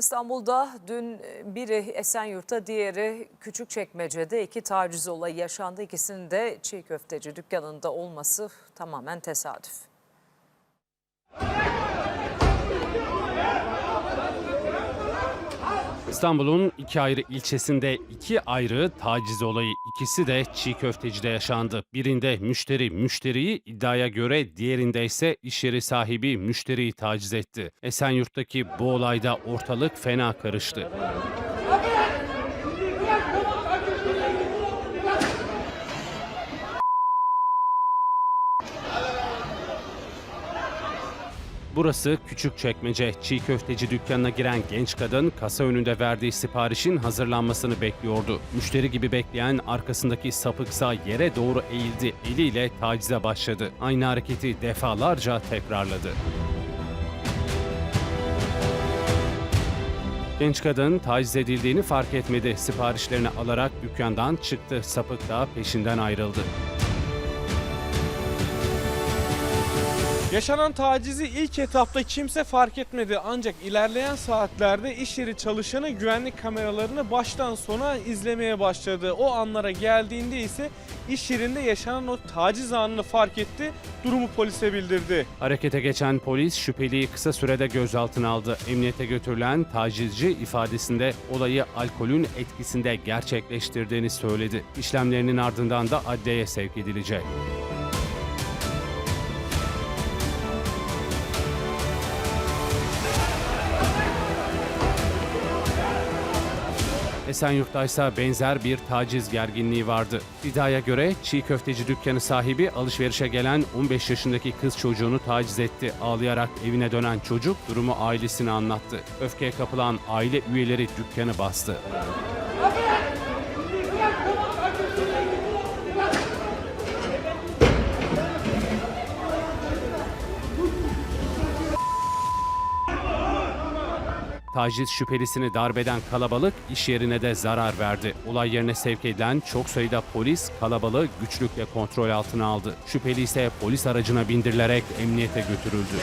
İstanbul'da dün biri Esenyurt'ta diğeri Küçükçekmece'de iki taciz olayı yaşandı. İkisinin de çiğ köfteci dükkanında olması tamamen tesadüf. İstanbul'un iki ayrı ilçesinde iki ayrı taciz olayı ikisi de çiğ köftecide yaşandı. Birinde müşteri müşteriyi iddiaya göre diğerinde ise iş yeri sahibi müşteriyi taciz etti. Esenyurt'taki bu olayda ortalık fena karıştı. Burası Küçükçekmece. Çiğ köfteci dükkanına giren genç kadın kasa önünde verdiği siparişin hazırlanmasını bekliyordu. Müşteri gibi bekleyen arkasındaki sapıksa yere doğru eğildi, eliyle tacize başladı. Aynı hareketi defalarca tekrarladı. Genç kadın taciz edildiğini fark etmedi. Siparişlerini alarak dükkandan çıktı. Sapık da peşinden ayrıldı. Yaşanan tacizi ilk etapta kimse fark etmedi ancak ilerleyen saatlerde iş yeri çalışanı güvenlik kameralarını baştan sona izlemeye başladı. O anlara geldiğinde ise iş yerinde yaşanan o taciz anını fark etti, durumu polise bildirdi. Harekete geçen polis şüpheliyi kısa sürede gözaltına aldı. Emniyete götürülen tacizci ifadesinde olayı alkolün etkisinde gerçekleştirdiğini söyledi. İşlemlerinin ardından da adliyeye sevk edilecek. Esenyurt'ta ise benzer bir taciz gerginliği vardı. İddiaya göre çiğ köfteci dükkanı sahibi alışverişe gelen 15 yaşındaki kız çocuğunu taciz etti. Ağlayarak evine dönen çocuk durumu ailesine anlattı. Öfkeye kapılan aile üyeleri dükkanı bastı. Taciz şüphelisini darbeden kalabalık iş yerine de zarar verdi. Olay yerine sevk edilen çok sayıda polis kalabalığı güçlükle kontrol altına aldı. Şüpheli ise polis aracına bindirilerek emniyete götürüldü.